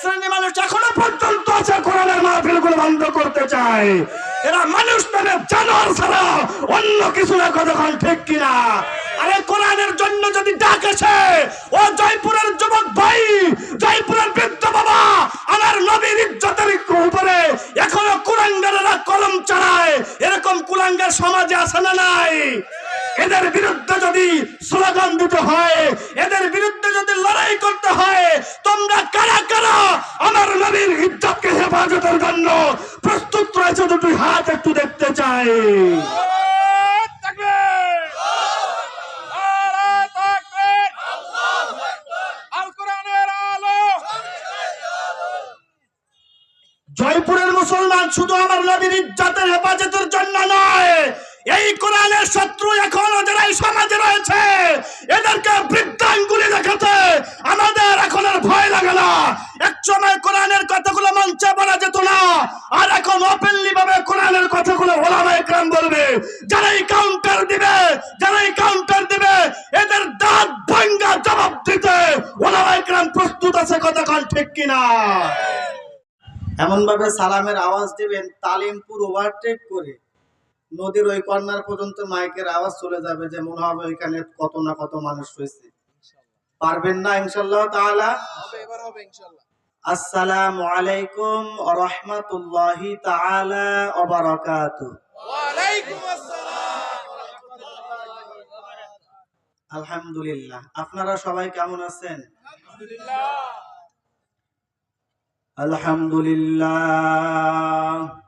শ্রেণি মানুষ এখনও পর্যন্ত আছে, কোরআনের মাহফিলগুলো বন্ধ করতে চায়। এরা মানুষ নামে জানোয়ার ছাড়া অন্য কিছু না কতক্ষণ ঠিক কিনা। আরে কোরআনের জন্য যদি ডাক আসে ও জয়পুরের যুবক ভাই, জয়পুরের বৃদ্ধ বাবা, আমার নবীর ইজ্জতের উপরে এখনও কুলাঙ্গারেরা কলম চালায় এরকম কুলাঙ্গার সমাজে আছে না নাই? এদের বিরুদ্ধে যদি স্লোগান দিতে হয় এদের বিরুদ্ধে যদি লড়াই করতে হয় তোমরা কারা কারা আমার নবীর ইজ্জতকে হেফাজতের জন্য প্রস্তুত রয়েছে দুটি হাত একটু দেখতে চাই। জয়পুরের মুসলমান শুধু আমার নবীর নয় এই কোরআনের শত্রু এখনও যারা এই সমাজে রয়েছে। এদেরকে বৃদ্ধাঙ্গুলি দেখাতে আমাদের এখন আর ভয় লাগে না। এক সময় কোরআনের কথাগুলো মঞ্চে বলা যেত না, আর এখন ওপেনলি ভাবে কোরআনের কথাগুলো ওলামা একরাম বলবে। যারা এই কাউন্টার দিবে যারা এই কাউন্টার দিবে, এদের দাঁত ভাঙ্গা জবাব দিতে ওলামা একরাম প্রস্তুত আছে কতক্ষণ ঠিক কিনা? এমন ভাবে সালামের আওয়াজ দিবেন তালিমপুর ওভারটেক করে। নদীর ওই কর্নার পর্যন্ত মাইকের আওয়াজ চলে যাবে যে মনে হবে ওইখানে কত না কত মানুষ রয়েছে। পারবেন না ইনশাল্লাহ তাআলা? আসসালামু আলাইকুম ওয়া রাহমাতুল্লাহি তাআলা ওয়া বারাকাতুহু। ওয়া আলাইকুম আসসালাম আলহামদুলিল্লাহ। আপনারা সবাই কেমন আছেন? আলহামদুলিল্লাহ। আলহামদুলিল্লাহ।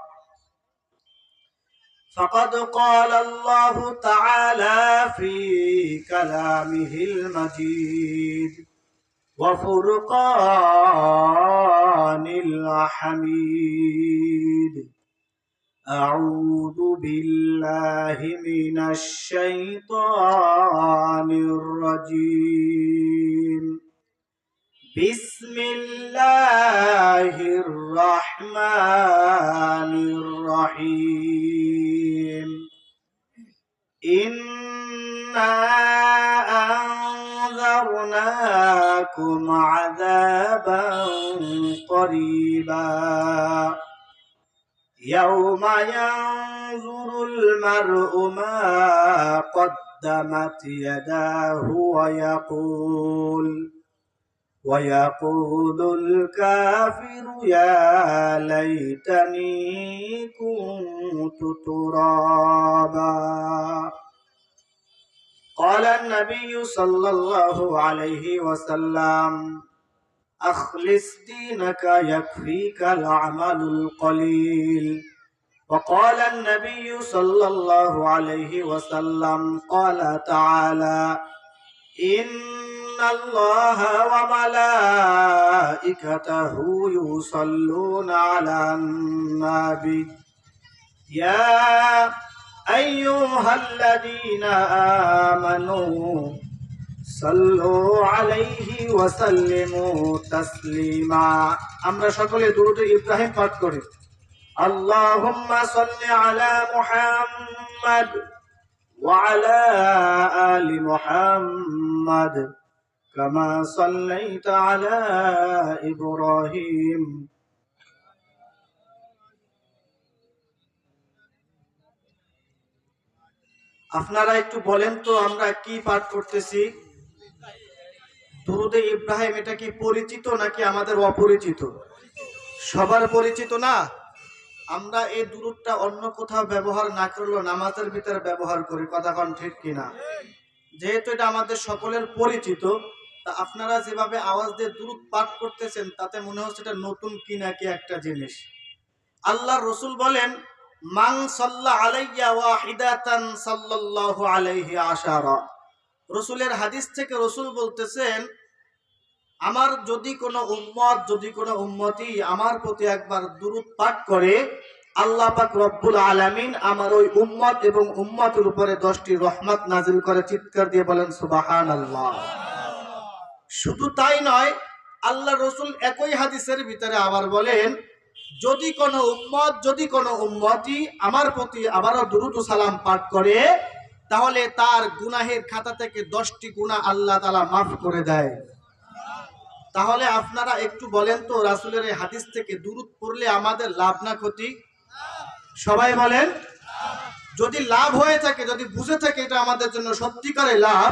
فقد قال الله تعالى في كلامه المجيد وفرقان الحميد. أعوذ بالله من الشيطان الرجيم. بسم الله الرحمن الرحيم. إنا أنذرناكم عذابا قريبا. يوم ينظر المرء ما قدمت يداه ويقول ويقول الكافر يا ليتني كنت ترابا. قال النبي صلى الله عليه وسلم أخلص دينك يكفيك العمل القليل. وقال النبي صلى الله عليه وسلم قال تعالى إن الله وملائكته يصلون على النبي يا أيها الذين آمنوا صلوا عليه وسلموا تسليما আমরা সকলে দুরূদ ইব্রাহিম পাঠ করি اللهم صل على محمد وعلى آل محمد كما صليت على إبراهيم আপনারা একটু বলেন তো আমরা কি পাঠ করতেছি দুরুদে ইব্রাহিম এটা কি পরিচিত নাকি আমাদের অপরিচিত সবার পরিচিত না আমরা এই দূরটা অন্য কোথাও ব্যবহার না করলেও নামাজের ভিতরে ব্যবহার করি কথা কন ঠিক কিনা যেহেতু এটা আমাদের সকলের পরিচিত আপনারা যেভাবে আওয়াজ দিয়ে দূরত পাঠ করতেছেন, তাতে মনে হচ্ছে এটা নতুন কি নাকি একটা জিনিস। আল্লাহ রসুল বলেন মাং সাল্লা আলাইয়া ওয়াহিদাতান সাল্লাল্লাহু আলাইহি আশারা। রসুলের হাদিস থেকে রসুল বলতেছেন, আমার যদি কোনো উম্মত, যদি কোনো উম্মতি আমার প্রতি একবার দুরুদ পাঠ করে, আল্লাহ পাক রব্বুল আলামিন আমার ওই উম্মত এবং উম্মতের উপরে দশটি রহমত নাজিল করে, চিৎকার দিয়ে বলেন সুবাহান আল্লাহ শুধু তাই নয় আল্লাহ রসুল একই হাদিসের ভিতরে আবার বলেন যদি কোনো উম্মত যদি কোনো উম্মতি আমার প্রতি আবারও দুরুদ ও সালাম পাঠ করে তাহলে তার গুনাহের খাতা থেকে দশটি গুনাহ আল্লাহ তালা মাফ করে দেয়। তাহলে আপনারা একটু বলেন তো রাসুলের এই হাদিস থেকে দূরত পড়লে আমাদের লাভ না ক্ষতি? সবাই বলেন যদি লাভ হয়ে থাকে যদি বুঝে থাকে এটা আমাদের জন্য সত্যিকারের লাভ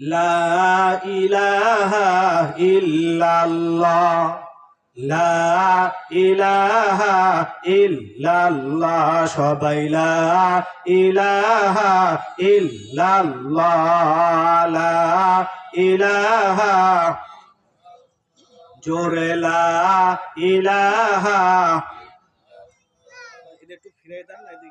লা ইলাহা ইল্লাল্লাহ। লা ইলাহা ইল্লাল্লাহ। সবাই লা ইলাহা ইল্লাল্লাহ। লা জোরে লা ইলাহা। এটা একটু ফিরে দেন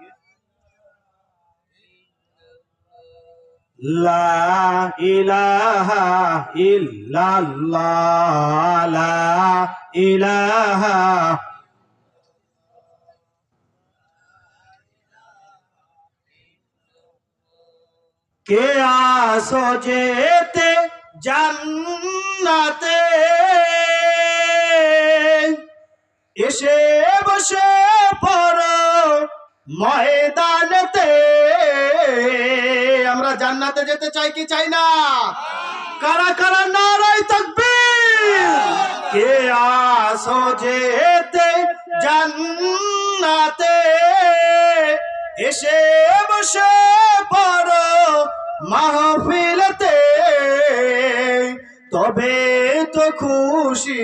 কে আসো যেতে জান্নাতে? এসে বসে পড়ো ময়দানতে। আমরা জান্নাতে যেতে চাই কি চাই না? কারা কারা নারাই থাকবে কে আসো যেতে জান্নাতে? এসে বসে পড়ো মাহফিলতে। তবে তো খুশি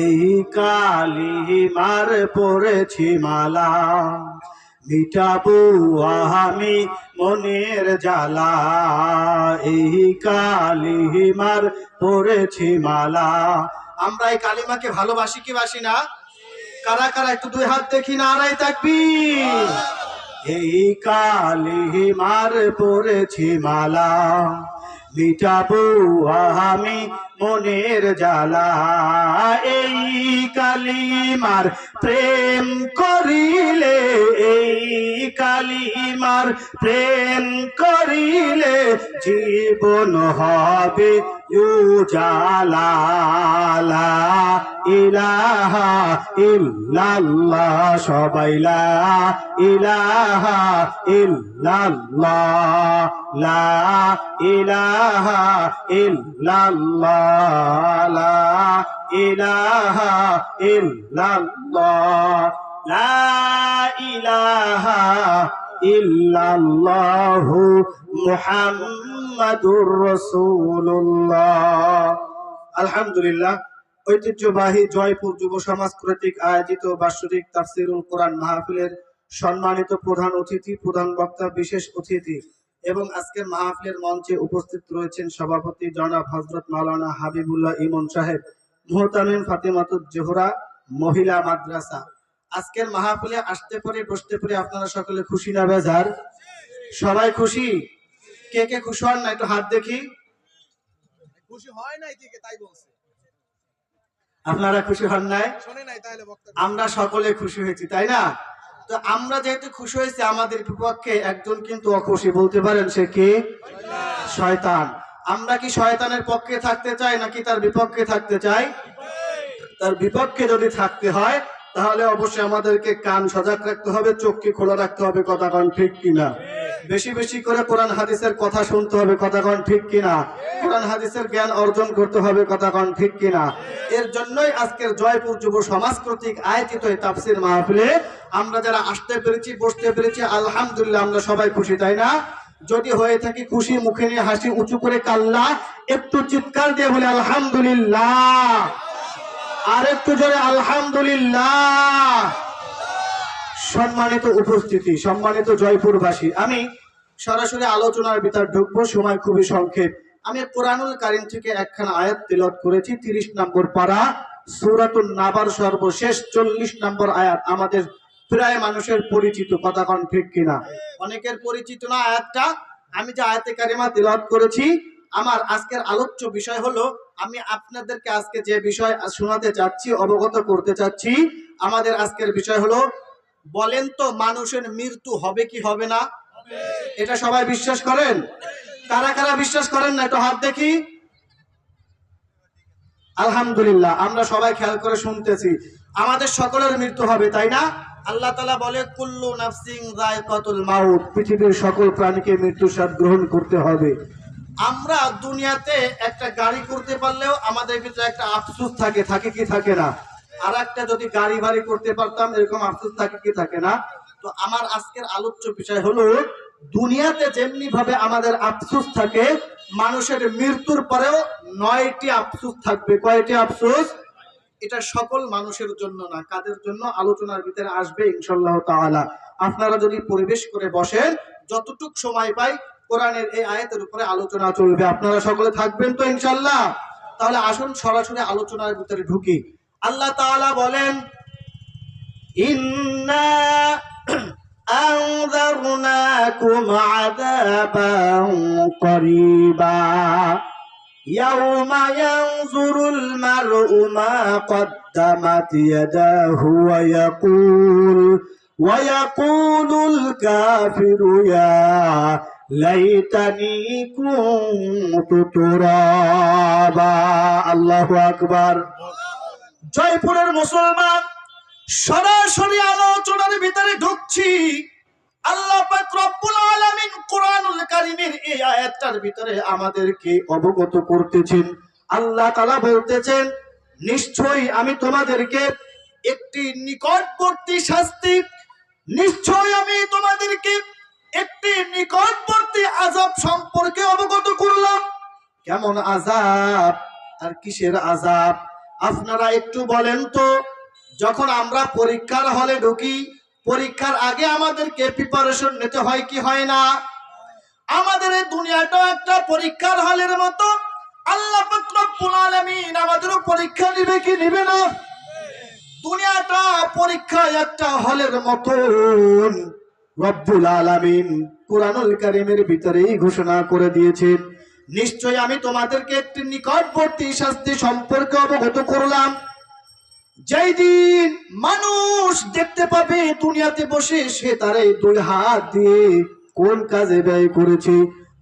এই কালিমার পড়েছি মালা, মিটাবো আমি মনের জ্বালা। এই কালিমার পড়েছি মালা, আমরা এই কালিমাকে ভালোবাসি কি বাসি না? কারা কারা একটু দুই হাত দেখি নারাই থাকবি এই কালিমার পড়েছি মালা, মিটাবো আমি মনের জ্বালা, এই কালিমার প্রেম করিলে, এই কালিমার প্রেম করিলে জীবন হবে উজালা। ইলাহা ইল্লাল্লাহ, সবাই লা ইলাহা ইল্লাল্লাহ, লা ইলাহা ইল্লাল্লাহ। ইলাহা ইল্লাল্লাহ। লা ইলাহা ইল্লাল্লাহু মুহাম্মাদুর রাসূলুল্লাহ। আলহামদুলিল্লাহ, ঐতিহ্যবাহী জয়পুর যুব সমাজ কর্তৃক আয়োজিত বাৎসরিক তাফসিরুল কোরআন মাহফিলের সম্মানিত প্রধান অতিথি, প্রধান বক্তা, বিশেষ অতিথি এবং আজকের মাহফিলের মঞ্চে উপস্থিত রয়েছেন সভাপতি জনাব হজরত মাওলানা হাবিবুল্লাহ ইমন সাহেব মোহতামিম ফাতেমাতুজ জোহরা মহিলা মাদ্রাসা। আজকের মাহফিলে আসতে পারে বসতে পারে আপনারা সকলে খুশি না বেজার? সবাই খুশি? কে কে খুশি হন না একটু হাত দেখি? খুশি হয় নাই কে কে তাই বলছে। আপনারা খুশি হন নাই? শোনে নাই তাহলে আমরা সকলে খুশি হয়েছি তাই না? তো আমরা যেহেতু খুশি হয়েছি, আমাদের বিপক্ষে একজন কিন্তু অখুশি বলতে পারেন, সে কি? শয়তান। আমরা কি শয়তানের পক্ষে থাকতে চাই নাকি তার বিপক্ষে থাকতে চাই? তার বিপক্ষে যদি থাকতে হয়, তাহলে অবশ্যই আমাদেরকে কান সজাগ রাখতে হবে চোখকে খোলা রাখতে হবে, কথা কারণ ঠিক কিনা? বেশি বেশি করে কোরআন হাদিসের কথা শুনতে হবে, কথা কন ঠিক কিনা? কোরআন হাদিসের জ্ঞান অর্জন করতে হবে, কথা কন ঠিক কিনা? এর জন্যই আজকের জয়পুর যুব সমাজ কর্তৃক আয়োজিত এই তাফসির মাহফিলে আমরা যারা আসতে পেরেছি, বসতে পেরেছি, আলহামদুলিল্লাহ আমরা সবাই খুশি, তাই না? যদি হয়ে থাকি খুশি, মুখে নিয়ে হাসি, উঁচু করে কাল্লা, একটু চিৎকার দিয়ে বলে আলহামদুলিল্লাহ। আর একটু জোরে আলহামদুলিল্লাহ। সম্মানিত উপস্থিতি, সম্মানিত জয়পুরবাসী। আমি সরাসরি আলোচনার ভিতর ঢুকবো, সময় খুবই সংক্ষেপ। আমি কোরআনুল কারিম থেকে একখানা আয়াত তিলত করেছি, তিরিশ নম্বর পারা, সুরাতুন নাবার সর্বশেষ চল্লিশ নম্বর আয়াত। আমাদের প্রায় মানুষের পরিচিত, কথা কন ঠিক কিনা? অনেকের পরিচিত না আয়াতটা। আমি যে আয়াতে কারিমা তিলত করেছি, আমার আজকের আলোচ্য বিষয় হলো, আমি আপনাদেরকে আজকে যে বিষয় শোনাতে চাচ্ছি, অবগত করতে চাচ্ছি, আমাদের আজকের বিষয় হলো বলেন তো মানুষের মৃত্যু হবে কি হবে না? এটা সবাই বিশ্বাস করেন? কারা কারা বিশ্বাস করেন না? একটু হাত দেখি। আলহামদুলিল্লাহ, আমরা সবাই খেয়াল করে শুনতেছি। আমাদের সকলের মৃত্যু হবে, তাই না? আল্লাহ তালা বলে, কুল্লু নাফসিং রায়কাতুল মাউত। পৃথিবীর সকল প্রাণীকে মৃত্যুর স্বাদ গ্রহণ করতে হবে। আমরা দুনিয়াতে একটা গাড়ি করতে পারলেও আমাদের ভিতরে একটা আফসোস থাকে থাকে কি থাকে না? আর একটা যদি গাড়ি বাড়ি করতে পারতাম, এরকম আফসোস থাকে কি থাকে না? তো আমার আজকের আলোচ্য বিষয় হলো, দুনিয়াতে যেমনি ভাবে আমাদের আফসোস থাকে, মানুষের মৃত্যুর পরেও নয়টি আফসোস থাকবে। কয়টি আফসোস? এটা সকল মানুষের জন্য না, কাদের জন্য? আলোচনার ভিতরে আসবে ইনশাল্লাহ তাআলা। আপনারা যদি পরিবেশ করে বসেন, যতটুক সময় পাই, কোরআনের এই আয়াতের উপরে আলোচনা চলবে। আপনারা সকলে থাকবেন তো ইনশাল্লাহ তাহলে আসুন, সরাসরি আলোচনার ভিতরে ঢুকি। আল্লাহ তাআলা বলেন ইন্না أنذرناكم عذابا قريبا يوم ينظر المرء ما قدمت يداه ويقول ويقول الكافر يا ليتني كنت ترابا الله أكبر জয়পুরের মুসলমান, সরাসরি আলোচনার ভিতরে ঢুকছি। আল্লাহ পাক রব্বুল আলামিন কোরআনুল কারীমের এই আয়াতটার ভিতরে আমাদেরকে অবগত করতেছেন। আল্লাহ তাআলা বলতেছেন, নিশ্চয়ই আমি তোমাদেরকে একটি নিকটবর্তী শাস্তি নিশ্চয় আমি তোমাদেরকে একটি নিকটবর্তী আযাব সম্পর্কে অবগত করলাম। কেমন আযাব? আর কিসের আযাব? আপনারা একটু বলেন তো, যখন আমরা পরীক্ষার হলে ঢুকি, পরীক্ষার আগে আমাদেরকে প্রিপারেশন নিতে হয় কি হয় না? আমাদের এই দুনিয়াটা একটা পরীক্ষার হলের মতো। আল্লাহ আলামিন আমাদেরও পরীক্ষা নিবে কি নিবে না? দুনিয়াটা পরীক্ষা একটা হলের মতন। রব্বুল আলামিন কোরআনুল কারীমের ভিতরেই ঘোষণা করে দিয়েছেন নিশ্চয় আমি তোমাদেরকে একটি নিকটবর্তী শাস্তি সম্পর্কে অবগত করলাম। যেই দিন মানুষ দেখতে পাবে দুনিয়াতে বসে, সে তার এই দুই হাত দিয়ে কোন কাজে ব্যয় করেছে?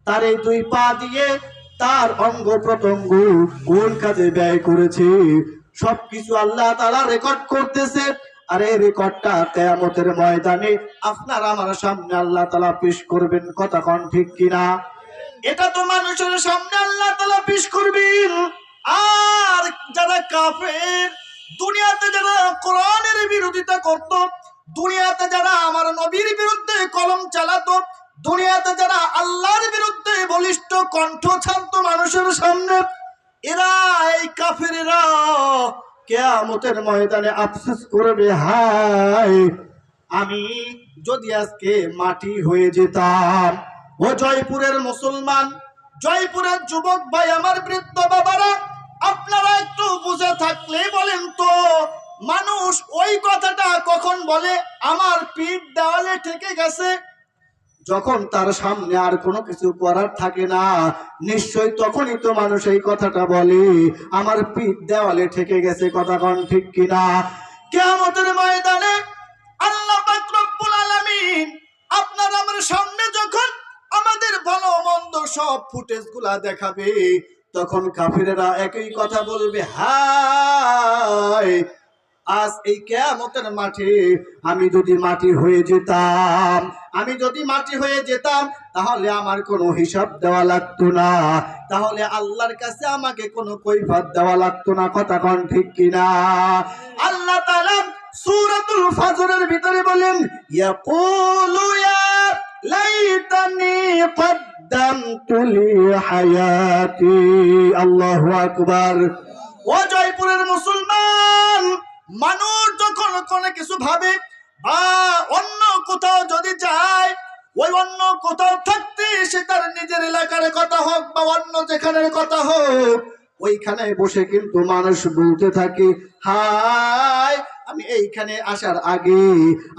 তার এই দুই পা দিয়ে তার অঙ্গ প্রত্যঙ্গ কোন কাজে ব্যয় করেছে? সবকিছু আল্লাহ তারা রেকর্ড করতেছে। আর এই রেকর্ডটা কেয়ামতের ময়দানে আপনার আমার সামনে আল্লাহ তালা পেশ করবেন। কথা কন ঠিক কিনা? এটা তো মানুষের সামনে আল্লাহ তালা পেশ করবেন। আর যারা কাফের, দুনিয়াতে যারা কোরআনের বিরোধিতা করত, দুনিয়াতে যারা আমার নবীর বিরুদ্ধে কলম চালাতো, দুনিয়াতে যারা আল্লাহর বিরুদ্ধে বলিষ্ঠ কণ্ঠ ছাড়তো মানুষের সামনে, এরা এই কাফেরেরা কেয়ামতের ময়দানে আফসোস করবে, হায়, আমি যদি আজকে মাটি হয়ে যেতাম। ও জয়পুরের মুসলমান, জয়পুরের যুবক ভাই আমার বৃদ্ধ বাবারা, আপনারা একটু বুঝে থাকলে বলেন তো, মানুষ ওই কথাটা কখন বলে? আমার পিঠ দেওয়ালে ঠেকে গেছে। যখন তার সামনে আর কোনো কিছু করার থাকে না নিশ্চয় তখনই তো মানুষ এই কথাটা বলে, আমার পিঠ দেওয়ালে ঠেকে গেছে, কথা কন ঠিক কিনা? কেমতের ময়দানে আল্লাহ আপনার আমার সামনে যখন আমাদের ভালো মন্দ সব ফুটেজগুলা দেখাবে। তখন কাফিরেরা একই কথা বলবে, হায়, আজ এই কেয়ামতের মাঠে আমি যদি মাটি হয়ে যেতাম, আমি যদি মাটি হয়ে যেতাম, তাহলে আমার কোনো হিসাব দেওয়া লাগতো না। তাহলে আল্লাহর কাছে আমাকে কোনো কৈফাত দেওয়া লাগতো না। কথা কন ঠিক কিনা? আল্লাহ তাআলা সূরাতুল ফাজরের ভিতরে বলেন, ইয়াকুলু ইয়া লাইতানি কদ্দামতু লি হায়াতি। আল্লাহু আকবার। ও জয়পুরের মুসলমান, মানুষ যখন কোনো কিছু ভাবে বা অন্য কোথাও যদি যায়, ওই অন্য কোথাও থাকতে সে তার নিজের এলাকার কথা হোক বা অন্য যেখানের কথা হোক, ওইখানে বসে কিন্তু মানুষ বলতে থাকে হাই আমি এইখানে আসার আগে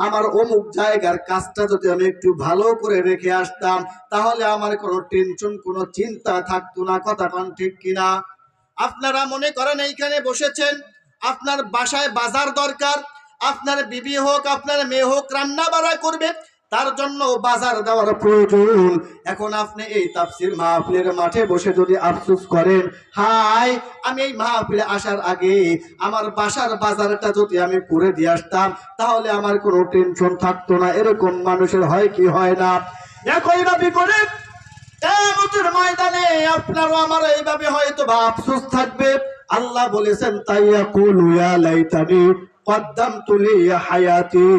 আমার অমুক জায়গার কাজটা যদি আমি একটু ভালো করে রেখে আসতাম, তাহলে আমার কোনো টেনশন কোনো চিন্তা থাকতো না। কথা কন ঠিক কিনা? আপনারা মনে করেন এইখানে বসেছেন? আপনার বাসায় বাজার দরকার, আপনার বিবি হোক, আপনার মেয়ে হোক রান্না বাড়া করবে তার জন্য বাজার দেওয়ার প্রয়োজন। এখন আপনি এই তাফসির মাহফিলের মাঠে বসে যদি আফসুস করেন, হাই, আমি এই মাহফিলে আসার আগে আমার বাসার বাজারটা যদি আমি করে দিয়ে আসতাম, তাহলে আমার কোনো টেনশন থাকতো না। এরকম মানুষের হয় কি হয় না? একই ভাবে করে ময়দানে আপনারও আমার এইভাবে হয়তো বা আফসোস থাকবে। আল্লাহ বলেছেন তাইয়া কুলু লাইতানি। কদ্দামতু লি হায়াতি।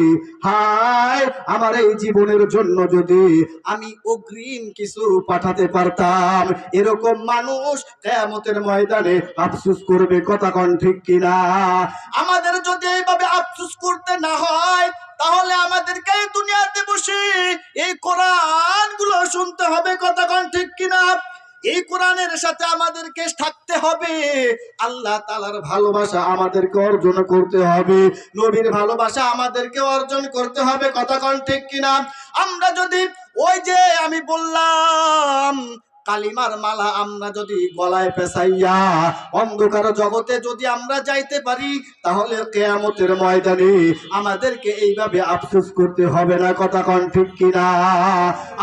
হায়, আমার এই জীবনের জন্য যদি আমি অগ্রিম কিছু পাঠাতে পারতাম, এরকম মানুষ কেয়ামতের ময়দানে আফসোস করবে, কথা কন ঠিক কিনা? আমাদের যদি এইভাবে আফসুস করতে না হয়, তাহলে আমাদেরকে দুনিয়াতে বসে এই কোরআনগুলো শুনতে হবে কতক্ষণ ঠিক কিনা? এই কোরআনের সাথে আমাদেরকে থাকতে হবে। আল্লাহ তালার ভালোবাসা আমাদেরকে অর্জন করতে হবে। নবীর ভালোবাসা আমাদেরকে অর্জন করতে হবে। কথা কন ঠিক কিনা? আমরা যদি ওই যে আমি বললাম কালিমার মালা আমরা যদি গলায় পেছাইয়া অন্ধকার জগতে যদি আমরা যাইতে পারি, তাহলে কেয়ামতের ময়দানে আমাদেরকে এইভাবে আফসুস করতে হবে না, কথা কন ঠিক কিনা?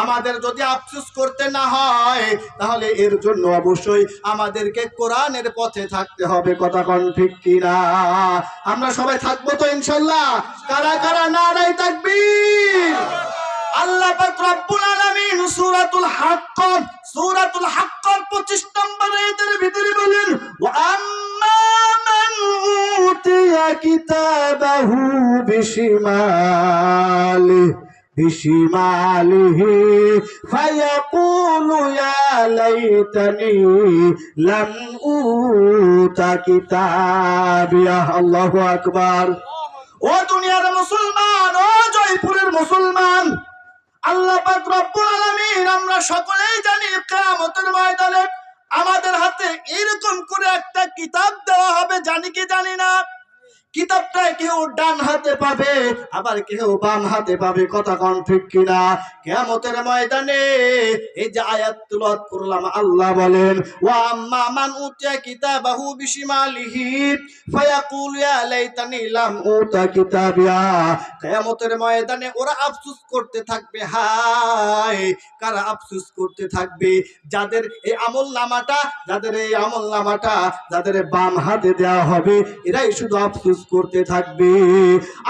আমাদের যদি আফসুস করতে না হয়, তাহলে এর জন্য অবশ্যই আমাদেরকে কোরআনের পথে থাকতে হবে, কথা কন ঠিক কিনা? আমরা সবাই থাকব তো ইনশাল্লাহ? কারা কারা নারাই তাকবীর? আল্লাহ পাক রব্বুল আলামিন সূরাতুল হাক্ক সূরাতুল হাক্কর 25 নম্বর আয়াতের ভিতরে বলেন ওয়া আম্মা মান উতিয়া কিতাবাহু বিশিমালি بشماله فيقول يا ليتني لم أوت كتابيه الله أكبر ও দুনিয়ার মুসলমান ও জয়পুরের মুসলমান আল্লাহ পাক রব্বুল আমরা সকলেই জানি কিয়ামতের ময়দানে আমাদের হাতে এরকম করে একটা কিতাব দেওয়া হবে, জানি কি জানি না। কিতাবটা কেউ ডান হাতে পাবে, আবার কেউ বাম হাতে পাবে, কথা কন ঠিক কিনা? কেমতের ময়দানে এই যে আয়াত তুলাত করলাম, আল্লাহ বলেন, ওয়া আম্মা মান উতিয়া কিতাবাহু বিশিমালিহি ফায়াকুল, ইয়া লাইতানি লাম উতা কিতাবিয়া। কিয়ামতের ময়দানে ওরা আফসোস করতে থাকবে, হায়, কারা আফসোস করতে থাকবে? যাদের এই আমল নামাটা, যাদের এই আমল নামাটা, যাদের বাম হাতে দেওয়া হবে, এরাই শুধু আফসোস করতে থাকবে।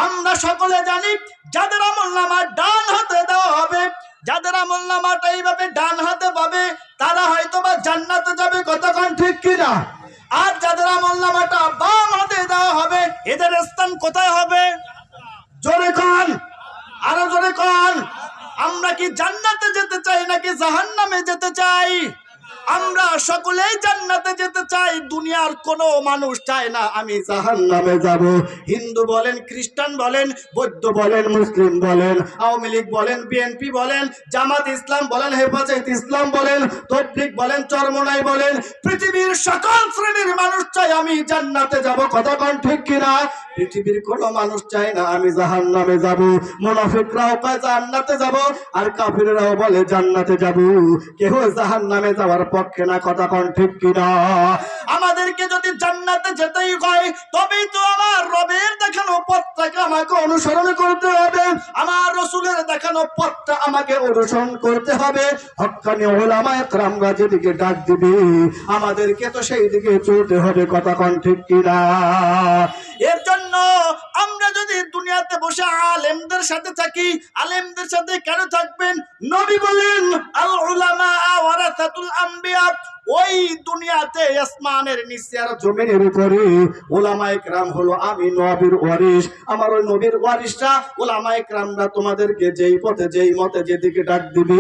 আমরা সকলে জানি যাদের আমল নামা ডান হাতে দেওয়া হবে, যাদের আমল নামাটা এইভাবে ডান হাতে পাবে, তারা হয়তো বা জান্নাতে যাবে কতক্ষণ, ঠিক কিনা? আর যাদের আমল নামাটা বাম হাতে দেওয়া হবে, এদের স্থান কোথায় হবে? জোরে কন, আরও জোরে কন। আমরা কি জান্নাতে যেতে চাই নাকি জাহান্নামে যেতে চাই? আমরা সকলেই জান্নাতে যেতে চাই, দুনিয়ার কোনো মানুষ চায় না, আমি জাহান্নামে যাব। হিন্দু বলেন, খ্রিস্টান বলেন, বৌদ্ধ বলেন, মুসলিম বলেন, আওয়ামী লীগ বলেন, বিএনপি বলেন, জামাত ইসলাম বলেন, হেফাজত ইসলাম বলেন, তবলিগ বলেন, চরমনাই বলেন, পৃথিবীর সকল শ্রেণির মানুষ চাই আমি জান্নাতে যাব, কথা কন ঠিক কিনা? পৃথিবীর কোনো মানুষ চায় না, আমি জাহান্নামে যাব। মুনাফিকরাও কয়, জান্নাতে যাব, আর কাফিররাও বলে, জান্নাতে যাব। কেউ জাহান্নামে যাওয়ার পক্ষে না, কথা কন ঠিক কিনা? আমাদেরকে যদি জান্নাতে যেতেই হয়, তবেই তো আমার রবের দেখানো পথটাকে আমাকে অনুসরণ করতে হবে। আমার রসুলের দেখানো পথটা আমাকে অনুসরণ করতে হবে। হক্কানি ওলামা একরামরা যেদিকে ডাক দিবে, আমাদেরকে তো সেই দিকে চলতে হবে, কথা কন ঠিক কিনা? এর জন্য আমরা যদি দুনিয়াতে বসে আলেমদের সাথে থাকি, আলেমদের সাথে কেন থাকবেন? নবী বলেন আল উলামা ওয়ারাসাতুল ওই দুনিয়াতে আসমানের নিচে আর জমিনের উপরে কেরাম হলো আমি, নবীর ওয়ারিস আমার ওই নবীর ওয়ারিসরা ওলামায়ে কেরামরা তোমাদেরকে যেই পথে যেই মতে যেদিকে ডাক দিবে,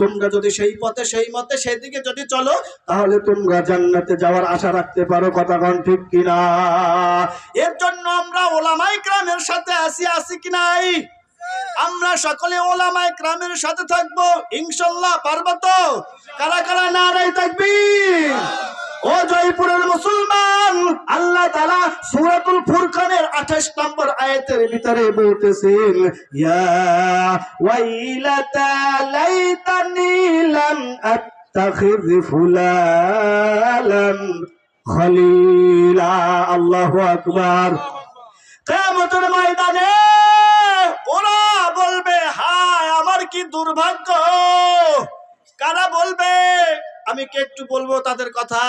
তোমরা যদি সেই পথে সেই মতে সেদিকে যদি চলো, তাহলে তোমরা জান্নাতে যাওয়ার আশা রাখতে পারো, কথা কন ঠিক কিনা? এর জন্য আমরা ওলামায়ে কেরামের সাথে আসি আসি কি নাই? আমরা সকলে ওলামায়ে কেরামের সাথে থাকব ইনশাল্লাহ পারব তো? কারা কারা নারাই থাকবি ও জয়পুরের মুসলমান, আল্লাহ তাআলা সূরাতুল ফুরকানের 28 নম্বর আয়াতের ভিতরে বলতেছেন আত্তাখিয ফুলালান খলিলা। আল্লাহু আকবার। কিয়ামতের ময়দানে ওরা বলবে হায় আমার কি দুর্ভাগ্য? কারা বলবে? আমি কে একটু বলব তাদের কথা?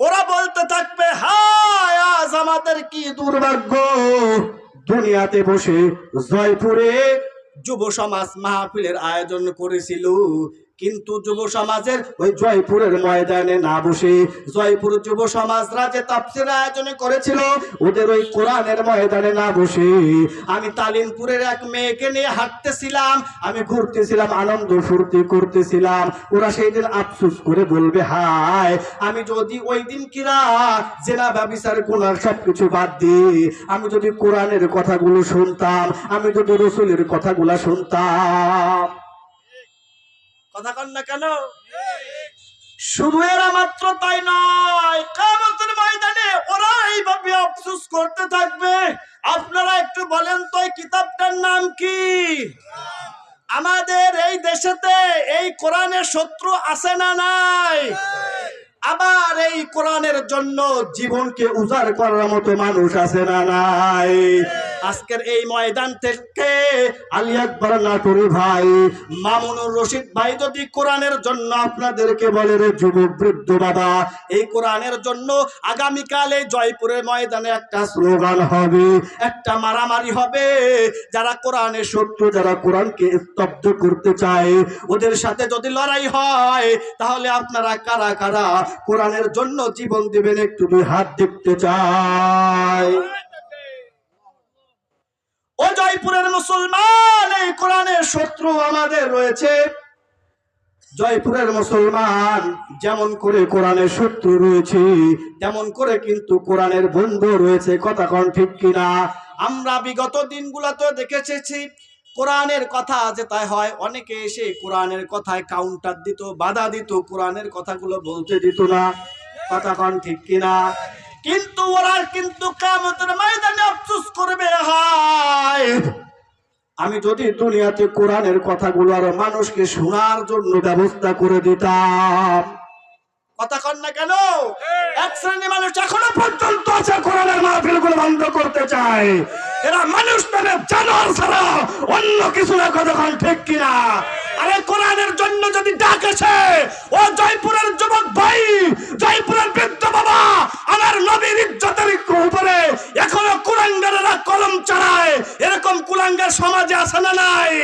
ওরা বলতে থাকবে, হায় আমাদের কি দুর্ভাগ্য? দুনিয়াতে বসে জয়পুরে যুব সমাজ মাহফিলের আয়োজন করেছিল। কিন্তু যুব সমাজের ওই জয়পুরের ময়দানে না বসে জয়পুর যুব সমাজরা যে তাপসের আয়োজন করেছিল, ওদের ওই কোরআনের ময়দানে না বসে। আমি তালিমপুরের এক মেয়েকে নিয়ে হাঁটতেছিলাম, আমি ঘুরতেছিলাম, আনন্দ ফুর্তি করতেছিলাম। ওরা সেই দিন আফসুস করে বলবে, হায়, আমি যদি ওই দিন কিরা জেনা ব্যবিচার গুনার সবকিছু বাদ দিয়ে আমি যদি কোরআনের কথাগুলো শুনতাম, আমি যদি রসুলের কথাগুলো শুনতাম। কথা কন না কেন? এরা মাত্র তাই নয়। কামতের ময়দানে ওরা এইভাবে আফসুস করতে থাকবে। আপনারা একটু বলেন তো কিতাবটার নাম কি? আমাদের এই দেশেতে এই কোরআনের শত্রু আছে না নাই? আবার এই কোরআনের জন্য জীবনকে উজাড় করার মতো মানুষ আছে না নাই? আজকের এই ময়দান থেকে আলী আকবর নাটুরি ভাই, মামুনুর রশিদ ভাই যদি কোরআনের জন্য আপনাদেরকে বলে রে যুবক বৃদ্ধ বাবা, এই কোরআনের জন্য আগামীকালে জয়পুরের ময়দানে একটা স্লোগান হবে, একটা মারামারি হবে। যারা কোরআনের শত্রু যারা কোরআনকে স্তব্ধ করতে চায়, ওদের সাথে যদি লড়াই হয়, তাহলে আপনারা কারা কারা কোরআনের জন্য জীবন দিবেন একটু দুই হাত দেখতে চাই। ও জয়পুরের মুসলমান, এই কোরআনের শত্রু আমাদের রয়েছে। জয়পুরের মুসলমান, যেমন করে কোরআনের শত্রু রয়েছে, তেমন করে কিন্তু কোরআনের বন্ধু রয়েছে। কথা কন ঠিক কিনা? আমরা বিগত দিনগুলোতে দেখে এসেছি কোরআনের কথা যে তাই হয় অনেকে এসে কোরআনের কথায় কাউন্টার দিত বাধা দিত কোরআনের কথাগুলো বলতে দিত না। কথা কন ঠিক কিনা? কিন্তু ওরা কিন্তু কামতের ময়দানে আফসোস করবে হায়! আমি যদি দুনিয়াতে কোরআনের কথাগুলো আর মানুষকে শোনার জন্য ব্যবস্থা করে দিতাম কথা কন না কেন? এক শ্রেণি মানুষ এখনও পর্যন্ত আছে কোরআনের মাহফিলগুলো বন্ধ করতে চায়। এরা মানুষ নামে জানোয়ার ছাড়া অন্য কিছু না কতক্ষণ ঠিক কিনা? আরে কোরআনের জন্য যদি ডাকেছে ও জয়পুরের যুবক ভাই, জয়পুরের বৃদ্ধ বাবা, আমার নবীর ইজ্জতের উপরে, এখনও কুলাঙ্গারেরা কলম চড়ায়, এরকম কুলাঙ্গার সমাজে আসে না নাই?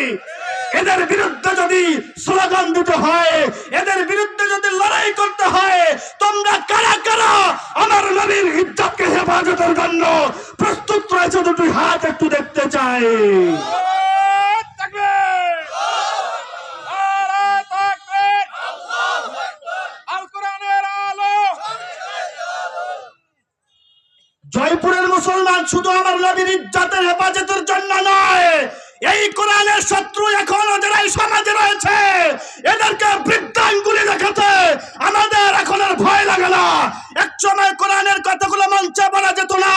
এদের বিরুদ্ধে যদি স্লোগান দিতে হয় এদের বিরুদ্ধে যদি লড়াই করতে হয় তোমরা কারা কারা আমার নবীর ইজ্জতকে হেফাজতের জন্য প্রস্তুত রয়েছে দুটি হাত একটু দেখতে চাই। জয়পুরের মুসলমান শুধু আমার নবীর ইজ্জতের হেফাজতের জন্য নয় এই কোরআনের শত্রু এখনও যারা এই সমাজে রয়েছে, এদেরকে বৃদ্ধাঙ্গুলি দেখাতে আমাদের এখন আর ভয় লাগে না। এক সময় কোরআনের কথাগুলো মঞ্চে বলা যেত না,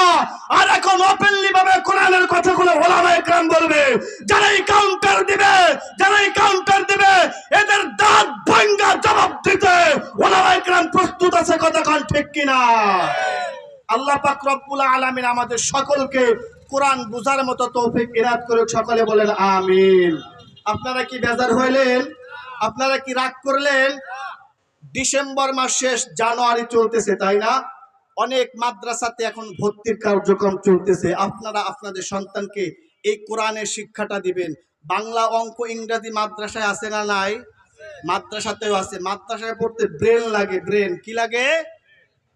আর এখন ওপেনলি ভাবে কোরআনের কথাগুলো ওলামা একরাম বলবে। যারাই কাউন্টার দিবে, যারাই কাউন্টার দিবে, এদের দাঁত ভাঙ্গা জবাব দিতে ওলামা একরাম প্রস্তুত আছে কতক্ষণ ঠিক কিনা? আল্লাহ পাক রব্বুল আলামিন আমাদের সকলকে কোরআন বুঝার মতো তৌফিক ইরাদ করে সকলে বলেন আমিন। আপনারা কি বেজার হইলেন? আপনারা কি রাগ করলেন? ডিসেম্বর মাস শেষ, জানুয়ারি চলতেছে, তাই না? অনেক মাদ্রাসাতে এখন ভর্তির কার্যক্রম চলতেছে। আপনারা আপনাদের সন্তানকে এই কোরআনের শিক্ষাটা দিবেন। বাংলা অঙ্ক ইংরাজি মাদ্রাসায় আছে না নাই? মাদ্রাসাতেও আছে। মাদ্রাসায় পড়তে ব্রেন লাগে, ব্রেন। কি লাগে?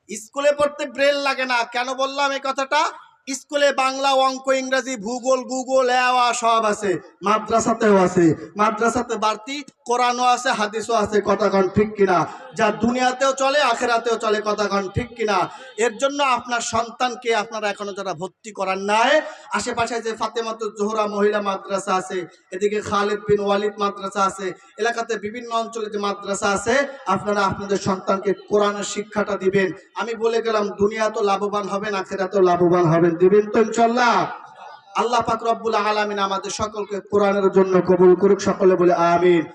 স্কুলে পড়তে ব্রেন লাগে না। কেন বললাম এই কথাটা? স্কুলে বাংলা, অঙ্ক, ইংরেজি, ভূগোল, গুগল সব আছে। মাদ্রাসাতেও আছে। মাদ্রাসাতে বাড়তি কোরআনও আছে, হাদিসও আছে কথাক্ষণ ঠিক কিনা? যা দুনিয়াতেও চলে, আখেরাতেও চলে কথাক্ষণ ঠিক কিনা? এর জন্য আপনার সন্তানকে আপনারা এখনও যারা ভর্তি করার নাই, আশেপাশে যে ফাতেমাত জোহরা মহিলা মাদ্রাসা আছে, এদিকে খালিদ বিন ওয়ালিদ মাদ্রাসা আছে, এলাকাতে বিভিন্ন অঞ্চলে যে মাদ্রাসা আছে, আপনারা আপনাদের সন্তানকে কোরআনের শিক্ষাটা দিবেন। আমি বলে গেলাম, দুনিয়া তো লাভবান হবেন, আখেরাতেও লাভবান হবেন। দিবেন তো ইনশাল্লাহ আল্লাহ পাক রব্বুল আলমিন আমাদের সকলকে কোরআনের জন্য কবুল করুক, সকলে বলে আমিন।